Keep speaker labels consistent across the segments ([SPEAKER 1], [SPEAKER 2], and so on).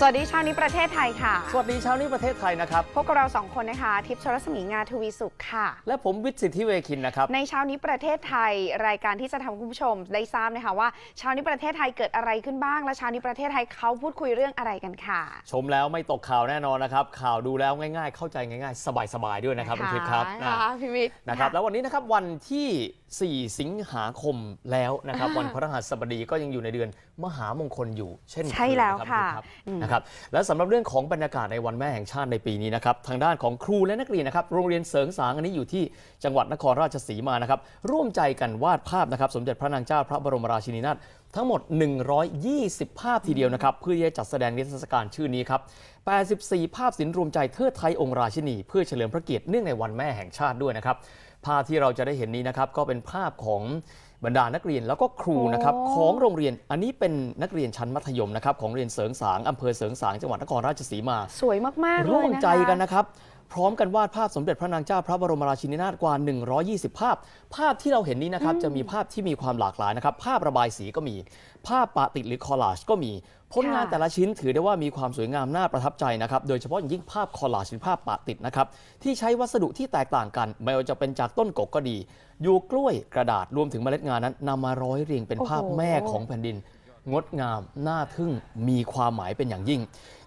[SPEAKER 1] สวัสดีเช้านี้ประเทศไทยค่ะ
[SPEAKER 2] สวัสดีเช้านี้ประเทศไทยนะครับ
[SPEAKER 1] พบกับเราสองคนนะคะ ทิพย์ชรสมีงาทวีสุขค่ะ
[SPEAKER 2] และผมวิทย์สิทธิเวคินนะครับ
[SPEAKER 1] ในเช้านี้ประเทศไทยรายการที่จะทำให้คุณผู้ชมได้ทราบนะคะว่าเช้านี้ประเทศไทยเกิดอะไรขึ้นบ้าง และเช้านี้ประเทศไทยเขาพูดคุยเรื่องอะไรกันค่ะ
[SPEAKER 2] ชมแล้วไม่ตกข่าวแน่นอนนะครับ ข่าวดูแล้วง่ายๆ เข้าใจง่ายๆ สบายๆด้วยนะครับคุณทิพย์ครับ
[SPEAKER 1] ค่ะ
[SPEAKER 2] นะ
[SPEAKER 1] พี่วิทย์
[SPEAKER 2] นะครับ แล้ววันนี้นะครับวันที่ 4 สิงหาคมแล้วนะครับ วันพฤหัสบดีก็ยังอยู่ในเดือนมหามงคลอยู่ เช่นเคย
[SPEAKER 1] ใช่แล้ว
[SPEAKER 2] น
[SPEAKER 1] ค่ะ
[SPEAKER 2] รับ
[SPEAKER 1] อืม
[SPEAKER 2] นะครับและสำหรับเรื่องของบรรยากาศในวันแม่แห่งชาติในปีนี้นะครับทางด้านของครูและนักเรียนนะครับโรงเรียนเสริงสางอันนี้อยู่ที่จังหวัดนครราชสีมานะครับร่วมใจกันวาดภาพนะครับสมเด็จพระนางเจ้าพระบรมราชินีนาถทั้งหมด 120 ภาพทีเดียวนะครับ เพื่อที่จะจัดแสดงนิทรรศการชื่อนี้ครับ 84 ภาพศิลป์รวมใจเทิดไทยองค์ราชินี เพื่อเฉลิมพระเกียรติเนื่องในวันแม่แห่งชาติด้วยนะครับ ภาพที่เราจะได้เห็นนี้นะครับ ก็เป็นภาพของ บรรดานักเรียนแล้วก็ครูนะครับ
[SPEAKER 1] โอ้
[SPEAKER 2] ของโรงเรียนอันนี้เป็นนักเรียนชั้นมัธยมนะครับของโรงเรียนเสริงสางอำเภอเสริงสางจังหวัดนครราชสีมา
[SPEAKER 1] สวยมากๆเลย
[SPEAKER 2] ร่วม
[SPEAKER 1] นะคะ
[SPEAKER 2] ใจกันนะครับ พร้อมกันวาดภาพสมเด็จพระนางเจ้าพระบรมราชินีนาถกว่า 120 ภาพ ภาพที่เราเห็นนี้นะครับจะมีภาพที่มีความหลากหลายนะครับ ภาพระบายสีก็มี ภาพปะติดหรือคอลลาจก็มี ผลงาน
[SPEAKER 1] ค่ะ
[SPEAKER 2] แต่ละชิ้นถือได้ว่ามีความสวยงามน่าประทับใจนะครับ โดยเฉพาะอย่างยิ่งภาพคอลลาจหรือภาพปะติดนะครับ ที่ใช้วัสดุที่แตกต่างกัน ไม่ว่าจะเป็นจากต้นกกก็ดี ยูกล้วยกระดาษรวมถึงเมล็ดงานนั้นนำมาร้อยเรียงเป็นภาพ
[SPEAKER 1] โอ้โห
[SPEAKER 2] แม่ของแผ่นดิน งดงาม น่าทึ่ง มีความหมายเป็นอย่างยิ่ง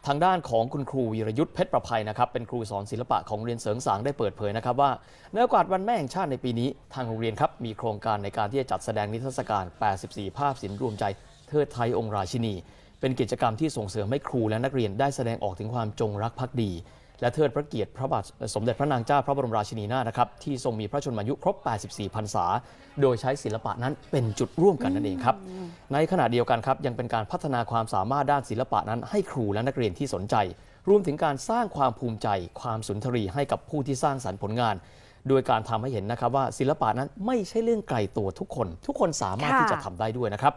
[SPEAKER 2] ทางด้านของคุณครูวีรยุทธ์เพชรประภัยนะครับ เป็นครูสอนศิลปะของโรงเรียนเสริงสางได้เปิดเผยนะครับว่าในโอกาสวันแม่แห่งชาติในปีนี้ ทางโรงเรียนครับมีโครงการในการที่จะจัดแสดงนิทรรศการ 84 ภาพศิลป์รวมใจเทิดไทยองค์ราชินี เป็นกิจกรรมที่ส่งเสริมให้ครูและนักเรียนได้แสดงออกถึงความจงรักภักดี และเทิดพระเกียรติพระบาทสมเด็จพระนางเจ้าพระบรมราชินีนาถนะครับที่ทรงมีพระชนมายุครบ 84 พรรษา โดยใช้ศิลปะนั้นเป็นจุดร่วมกันนั่นเองครับ ในขณะเดียวกันครับยังเป็นการพัฒนาความสามารถด้านศิลปะนั้นให้ครูและนักเรียนที่สนใจ รวมถึงการสร้างความภูมิใจ ความสุนทรีให้กับผู้ที่สร้างสรรค์ผลงานโดยการทำให้เห็นนะครับว่าศิลปะนั้นไม่ใช่เรื่องไกลตัวทุกคน ทุกคนสามารถ
[SPEAKER 1] ค่ะ
[SPEAKER 2] ที่จะทำได้ด้วยนะครับ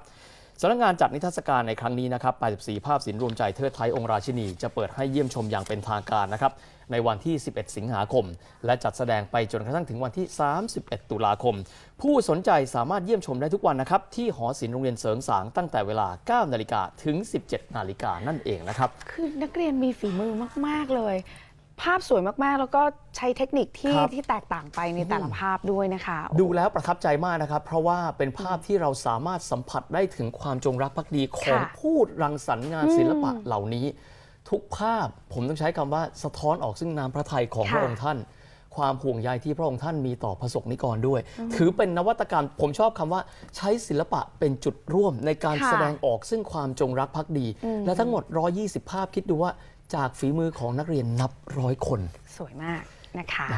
[SPEAKER 2] สำนักงานจัดนิทรรศการในครั้งนี้นะครับ 84 ภาพศิลป์รวมใจเทิดไทยองค์ราชินี จะเปิดให้เยี่ยมชมอย่างเป็นทางการนะครับ ในวันที่ 11 สิงหาคม และจัดแสดงไปจนกระทั่งถึงวันที่ 31 ตุลาคม ผู้สนใจสามารถเยี่ยมชมได้ทุกวันนะครับ ที่หอศิลป์โรงเรียนเสริงสางตั้งแต่เวลา 9 นาฬิกาถึง 17 นาฬิกานั่นเองนะครับ
[SPEAKER 1] คือนักเรียนมีฝีมือมาก ๆ เลย ภาพสวยมาก ๆ แล้วก็ใช้เทคนิคที่
[SPEAKER 2] ครับ
[SPEAKER 1] ที่แตกต่างไปในแต่ละภาพด้วยนะคะ
[SPEAKER 2] ดูแล้วประทับใจมากนะครับ เพราะว่าเป็นภาพที่เราสามารถสัมผัสได้ถึงความจงรักภักดีของ
[SPEAKER 1] ค่ะ
[SPEAKER 2] ผู้รังสรรค์งานศิลปะเหล่านี้ ทุกภาพผมต้องใช้คำว่าสะท้อนออกซึ่งน้ำพระทัยของพระองค์ท่าน ความห่วงใยที่พระองค์ท่านมีต่อพระสงฆ์นิกรด้วย ถือเป็นนวัตกรรมผมชอบคำว่าใช้ศิลปะเป็นจุดร่วมในการ
[SPEAKER 1] ค่ะ
[SPEAKER 2] แสดงออกซึ่งความจงรักภักดี และทั้งหมด 120 ภาพคิดดูว่า จากฝีมือของนักเรียนนับร้อยคน
[SPEAKER 1] สวยมากนะคะ